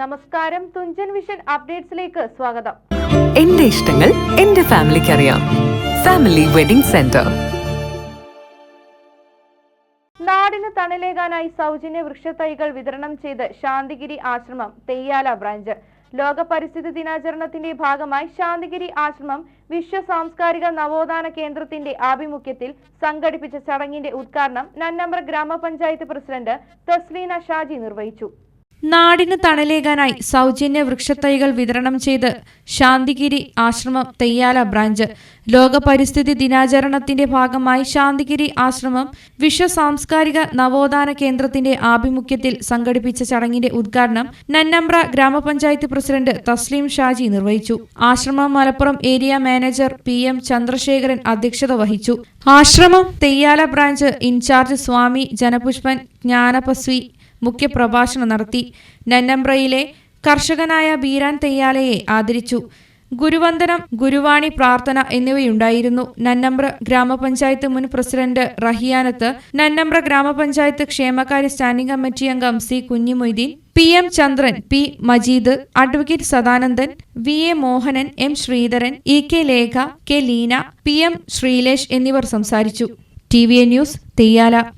നമസ്കാരം തുഞ്ചൻ വിഷൻ അപ്ഡേറ്റ്സിലേക്ക് സ്വാഗതം. എന്റെ ഇഷ്ടങ്ങൾ എന്റെ ഫാമിലിക്ക് അറിയാം ഫാമിലി വെഡിംഗ് സെന്റർ നാടിന് തണലേകാനായി സൗജന്യ വൃക്ഷത്തൈകൾ വിതരണം ചെയ്ത് ശാന്തിഗിരി ആശ്രമം തെയ്യാല ബ്രാഞ്ച്. ലോക പരിസ്ഥിതി ദിനാചരണത്തിന്റെ ഭാഗമായി ശാന്തിഗിരി ആശ്രമം വിശ്വ സാംസ്കാരിക നവോത്ഥാന കേന്ദ്രത്തിന്റെ ആഭിമുഖ്യത്തിൽ സംഘടിപ്പിച്ച ചടങ്ങിന്റെ ഉദ്ഘാടനം നന്നമ്പ്ര ഗ്രാമപഞ്ചായത്ത് പ്രസിഡന്റ് തസ്ലീന ഷാജി നിർവഹിച്ചു. നാടിന് തണലേകാനായി സൗജന്യ വൃക്ഷത്തൈകൾ വിതരണം ചെയ്ത് ശാന്തിഗിരി ആശ്രമം തെയ്യാല ബ്രാഞ്ച്. ലോക പരിസ്ഥിതി ദിനാചരണത്തിന്റെ ഭാഗമായി ശാന്തിഗിരി ആശ്രമം വിശ്വ സാംസ്കാരിക നവോത്ഥാന കേന്ദ്രത്തിന്റെ ആഭിമുഖ്യത്തിൽ സംഘടിപ്പിച്ച ചടങ്ങിന്റെ ഉദ്ഘാടനം നന്നമ്പ്ര ഗ്രാമപഞ്ചായത്ത് പ്രസിഡന്റ് തസ്ലീം ഷാജി നിർവഹിച്ചു. Ashramam Malappuram area manager P M Chandrasekharan അധ്യക്ഷത വഹിച്ചു. ആശ്രമം തെയ്യാല ബ്രാഞ്ച് ഇൻചാർജ് സ്വാമി ജനപുഷ്പൻ ജ്ഞാനപസ്വി മുഖ്യപ്രഭാഷണം നടത്തി. നന്നമ്പ്രയിലെ കർഷകനായ ബീരാൻ തെയ്യാലയെ ആദരിച്ചു. ഗുരുവന്ദനം ഗുരുവാണി പ്രാർത്ഥന എന്നിവയുണ്ടായിരുന്നു. നന്നമ്പ്ര ഗ്രാമപഞ്ചായത്ത് മുൻ പ്രസിഡന്റ് റഹിയാനത്ത് നന്നമ്പ്ര ഗ്രാമപഞ്ചായത്ത് ക്ഷേമകാര്യ സ്റ്റാൻഡിംഗ് കമ്മിറ്റി അംഗം C Kunhimoideen P M Chandran P Majeed advocate Sadanandan V A Mohanan M Sreedharan E K Lekha K Leena P M Sreelesh എന്നിവർ സംസാരിച്ചു. T V A news Theyyala.